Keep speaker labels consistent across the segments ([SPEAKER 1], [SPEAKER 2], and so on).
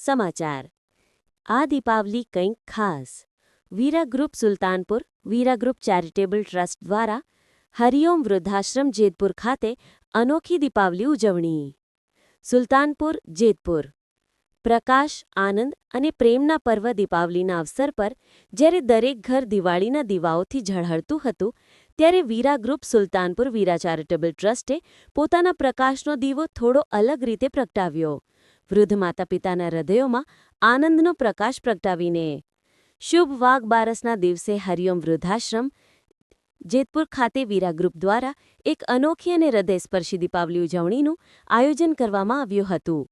[SPEAKER 1] સમાચાર. આ દીપાવલી કંઈક ખાસ. Veera group Sultanpur, Veera group charitable trust દ્વારા હરિઓમ વૃદ્ધાશ્રમ જેતપુર ખાતે અનોખી દીપાવલી ઉજવણી. સુલતાનપુર, જેતપુર. પ્રકાશ, આનંદ અને પ્રેમના પર્વ દીપાવલીના અવસર પર જ્યારે દરેક ઘર દિવાળીના દીવાઓથી ઝળહળતું હતું, ત્યારે વીરા ગ્રુપ સુલતાનપુર વીરા ચેરિટેબલ ટ્રસ્ટે પોતાના પ્રકાશનો દીવો થોડો અલગ રીતે પ્રગટાવ્યો. વૃદ્ધ માતા પિતાના હૃદયોમાં આનંદનો પ્રકાશ પ્રગટાવીને શુભ વાઘ બારસના દિવસે હરિઓમ વૃદ્ધાશ્રમ, જેતપુર ખાતે વીરા ગ્રુપ દ્વારા એક અનોખી અને હૃદયસ્પર્શી દીપાવલી ઉજવણીનું આયોજન કરવામાં આવ્યું હતું.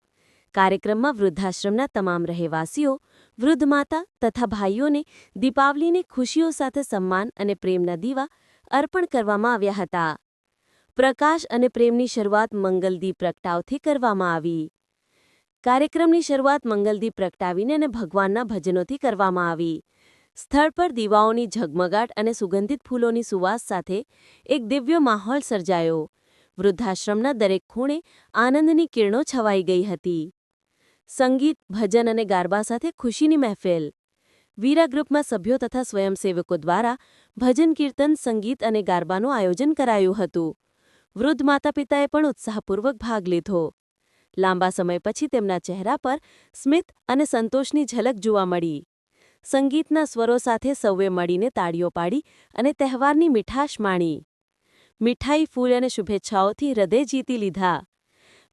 [SPEAKER 1] કાર્યક્રમમાં વૃદ્ધાશ્રમના તમામ રહેવાસીઓ, વૃદ્ધ માતા તથા ભાઈઓને દીપાવલીની ખુશીઓ સાથે સન્માન અને પ્રેમના દીવા અર્પણ કરવામાં આવ્યા હતા. પ્રકાશ અને પ્રેમની શરૂઆત મંગલદીપ પ્રગટાવથી કરવામાં આવી. કાર્યક્રમની શરૂઆત મંગલદીપ પ્રગટાવીને અને ભગવાનના ભજનોથી કરવામાં આવી. સ્થળ પર દીવાઓની ઝગમગાટ અને સુગંધિત ફૂલોની સુવાસ સાથે એક દિવ્ય માહોલ સર્જાયો. વૃદ્ધાશ્રમના દરેક ખૂણે આનંદની કિરણો છવાઈ ગઈ હતી. સંગીત, ભજન અને ગારબા સાથે ખુશીની મહેફિલ. વીરા ગ્રુપમાં સભ્યો તથા સ્વયંસેવકો દ્વારા ભજન, કીર્તન, સંગીત અને ગારબાનું આયોજન કરાયું હતું. વૃદ્ધ માતા પિતાએ પણ ઉત્સાહપૂર્વક ભાગ લીધો. લાંબા સમય પછી તેમના ચહેરા પર સ્મિત અને સંતોષની ઝલક જોવા મળી. સંગીતના સ્વરો સાથે સૌએ મળીને તાળીઓ પાડી અને તહેવારની મીઠાશ માણી. મીઠાઈ, ફૂલ અને શુભેચ્છાઓથી હૃદય જીતી લીધા.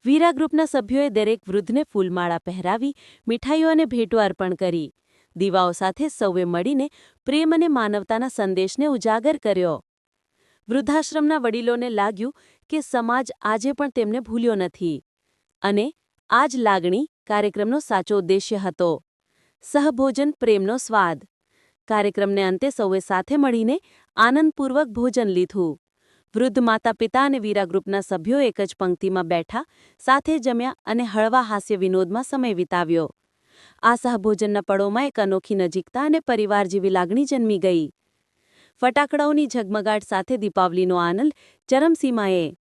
[SPEAKER 1] વીરા ગ્રુપના સભ્યોએ દરેક વૃદ્ધને ફૂલમાળા પહેરાવી, મીઠાઈઓ અને ભેટો અર્પણ કરી. દીવાઓ સાથે સૌએ મળીને પ્રેમ અને માનવતાના સંદેશને ઉજાગર કર્યો. વૃદ્ધાશ્રમના વડીલોને લાગ્યું કે સમાજ આજે પણ તેમને ભૂલ્યો નથી. અને આ જ લાગણી કાર્યક્રમનો સાચો ઉદ્દેશ્ય હતો. સહભોજન પ્રેમનો સ્વાદ. કાર્યક્રમને અંતે સૌએ સાથે મળીને આનંદપૂર્વક ભોજન લીધું. વૃદ્ધ માતા પિતા અને વીરા ગ્રુપના સભ્યો એક જ પંક્તિમાં બેઠા, સાથે જમ્યા અને હળવા હાસ્ય વિનોદમાં સમય વિતાવ્યો. આ સહભોજનના પળોમાં એક અનોખી નજીકતા અને પરિવાર જેવી લાગણી જન્મી ગઈ. ફટાકડાઓની ઝગમગાટ સાથે દીપાવલીનો આનંદ ચરમસીમાએ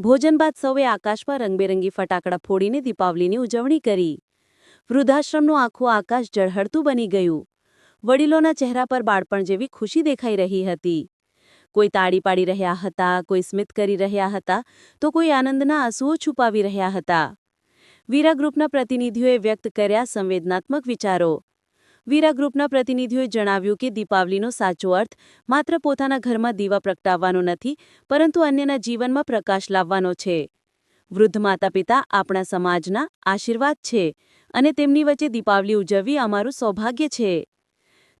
[SPEAKER 1] ભોજન બાદ સૌએ આકાશમાં રંગબેરંગી ફટાકડા ફોડીને દીપાવલીની ઉજવણી કરી. વૃદ્ધાશ્રમનું આખું આકાશ ઝળહળતું બની ગયું. વડીલોના ચહેરા પર બાળપણ જેવી ખુશી દેખાઈ રહી હતી. કોઈ તાળી પાડી રહ્યા હતા, કોઈ સ્મિત કરી રહ્યા હતા, તો કોઈ આનંદના આંસુઓ છુપાવી રહ્યા હતા. વીરા ગ્રુપના પ્રતિનિધિઓએ વ્યક્ત કર્યા સંવેદનાત્મક વિચારો. વીરા ગ્રુપના પ્રતિનિધિઓએ જણાવ્યું કે દીપાવલીનો સાચો અર્થ માત્ર પોતાના ઘરમાં દીવા પ્રગટાવવાનો નથી, પરંતુ અન્યના જીવનમાં પ્રકાશ લાવવાનો છે. વૃદ્ધ માતા પિતા આપણા સમાજના આશીર્વાદ છે અને તેમની વચ્ચે દીપાવલી ઉજવવી અમારું સૌભાગ્ય છે.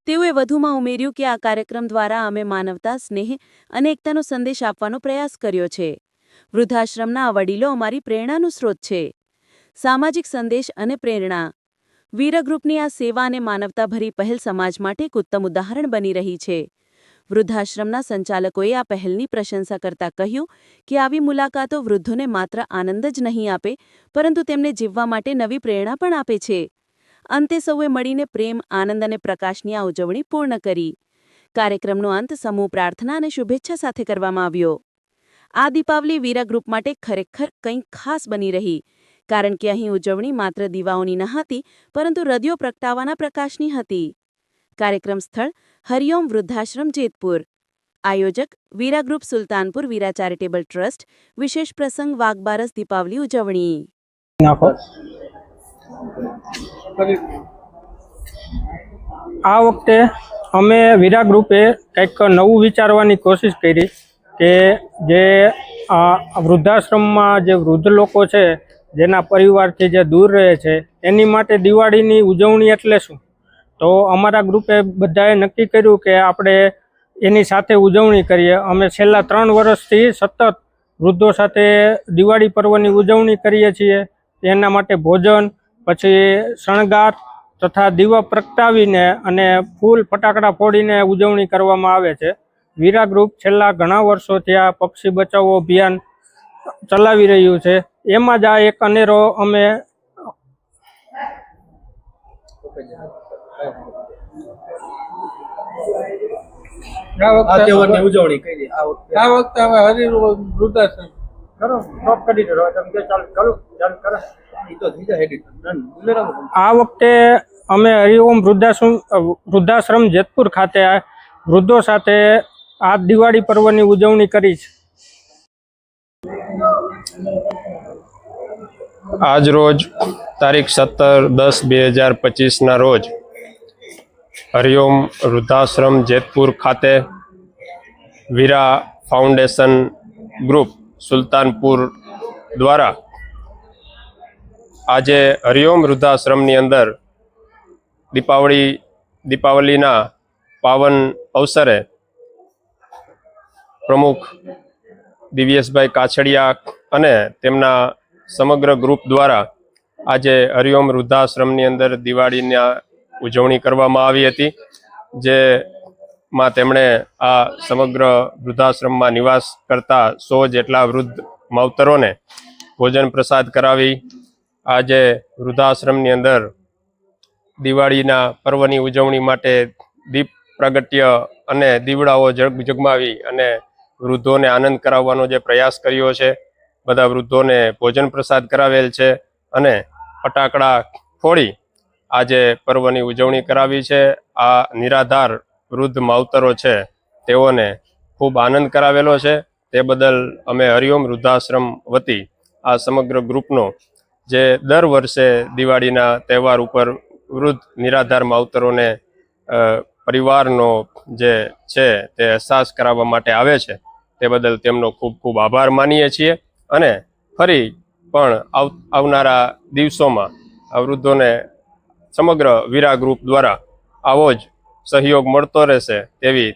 [SPEAKER 1] તેઓએ વધુમાં ઉમેર્યું કે આ કાર્યક્રમ દ્વારા અમે માનવતા, સ્નેહ અને એકતાનો સંદેશ આપવાનો પ્રયાસ કર્યો છે. વૃદ્ધાશ્રમના આ વડીલો અમારી પ્રેરણાનું સ્ત્રોત છે. સામાજિક સંદેશ અને પ્રેરણા વીર ગ્રુપની આ સેવા અને માનવતાભરી પહેલ સમાજ માટે એક ઉત્તમ ઉદાહરણ બની રહી છે. વૃદ્ધાશ્રમના સંચાલકોએ આ પહેલની પ્રશંસા કરતા કહ્યું કે આવી મુલાકાતો વૃદ્ધોને માત્ર આનંદ જ નહીં આપે, પરંતુ તેમને જીવવા માટે નવી પ્રેરણા પણ આપે છે. અંતે સૌએ મળીને પ્રેમ, આનંદ અને પ્રકાશની આ ઉજવણી પૂર્ણ કરી. કાર્યક્રમનો અંત સમૂહ પ્રાર્થના અને શુભેચ્છા સાથે કરવામાં આવ્યો. આ દીપાવલી વીરા ગ્રુપ માટે ખરેખર કંઈક ખાસ બની રહી. કારણ કે અહીં ઉજવણી માત્ર દીવાઓની ન હતી, પરંતુ હૃદયો પ્રગટાવાના પ્રકાશની હતી. કાર્યક્રમ સ્થળ હરિઓમ વૃદ્ધાશ્રમ જેતપુર. આયોજક Veera group Sultanpur Veera charitable trust, વિશેષ પ્રસંગ વાઘબારસ દીપાવલી ઉજવણી.
[SPEAKER 2] આ વખતે અમે વીરા ગ્રુપે કંઈક નવું વિચારવાની કોશિશ કરી કે જે વૃદ્ધાશ્રમમાં જે વૃદ્ધ લોકો છે જેના પરિવારથી જે દૂર રહે છે, એની માટે દિવાળીની ઉજવણી એટલે શું? તો અમારા ગ્રુપે બધાએ નક્કી કર્યું કે આપણે એની સાથે ઉજવણી કરીએ. અમે છેલ્લા ત્રણ વર્ષથી સતત વૃદ્ધો સાથે દિવાળી પર્વની ઉજવણી કરીએ છીએ. એના માટે ભોજન, પછી શણગાર તથા દીવા પ્રગટાવીને અને ફૂલ ફટાકડા ફોડીને ઉજવણી કરવામાં આવે છે. વીરા ગ્રુપ છેલ્લા ઘણા વર્ષોથી આ પક્ષી બચાવો અભિયાન ચલાવી રહ્યું છે. એમાં જ આ એક અનેરો અમે
[SPEAKER 3] આ
[SPEAKER 4] ઉજવણી
[SPEAKER 3] હવે હરિ વૃદ્ધાશ્રમ
[SPEAKER 2] વખતે અમે હરિઓમ વૃદ્ધાશ્રમ વૃદ્ધાશ્રમ જેતપુર ખાતે વૃદ્ધો સાથે આ દિવાળી પર્વની ઉજવણી કરી છે.
[SPEAKER 5] આજ રોજ તારીખ સત્તર દસ બે હજાર પચીસના રોજ હરિઓમ વૃદ્ધાશ્રમ જેતપુર ખાતે વીરા ફાઉન્ડેશન ગ્રુપ સુલતાનપુર દ્વારા આજે હરિઓમ વૃદ્ધાશ્રમની અંદર દીપાવળી, દીપાવલીના પાવન અવસરે પ્રમુખ દિવ્યેશભાઈ કાછડિયા અને તેમના સમગ્ર ગ્રુપ દ્વારા આજે હરિઓમ વૃદ્ધાશ્રમની અંદર દિવાળીની ઉજવણી કરવામાં આવી હતી જેમાં તેમણે આ સમગ્ર વૃદ્ધાશ્રમમાં નિવાસ કરતા સો જેટલા વૃદ્ધ માવતરોને ભોજન પ્રસાદ કરાવી, આજે વૃદ્ધાશ્રમની અંદર દિવાળીના પર્વની ઉજવણી માટે દીપ પ્રાગટ્ય અને દીવડાઓ જગ, જગમાવી અને વૃદ્ધોને આનંદ કરાવવાનો જે પ્રયાસ કર્યો છે બધા વૃદ્ધોને ભોજન પ્રસાદ કરાવેલ છે અને ફટાકડા ફોડી આજે પર્વની ઉજવણી કરાવી છે. આ નિરાધાર વૃદ્ધ માવતરો છે, તેઓને ખૂબ આનંદ કરાવેલો છે. તે બદલ અમે હરિઓમ વૃદ્ધાશ્રમ વતી આ સમગ્ર ગ્રુપનો જે દર વર્ષે દિવાળીના તહેવાર ઉપર વૃદ્ધ નિરાધાર માવતરોને પરિવારનો જે છે તે અહેસાસ કરાવવા માટે આવે છે. તે બદલ તેમનો ખૂબ ખૂબ આભાર માનીએ છીએ. અને ફરી પણ આવનારા દિવસોમાં આ વૃદ્ધોને સમગ્ર વીરા ગ્રુપ દ્વારા આવો જ સહયોગ મળતો રહેશે તેવી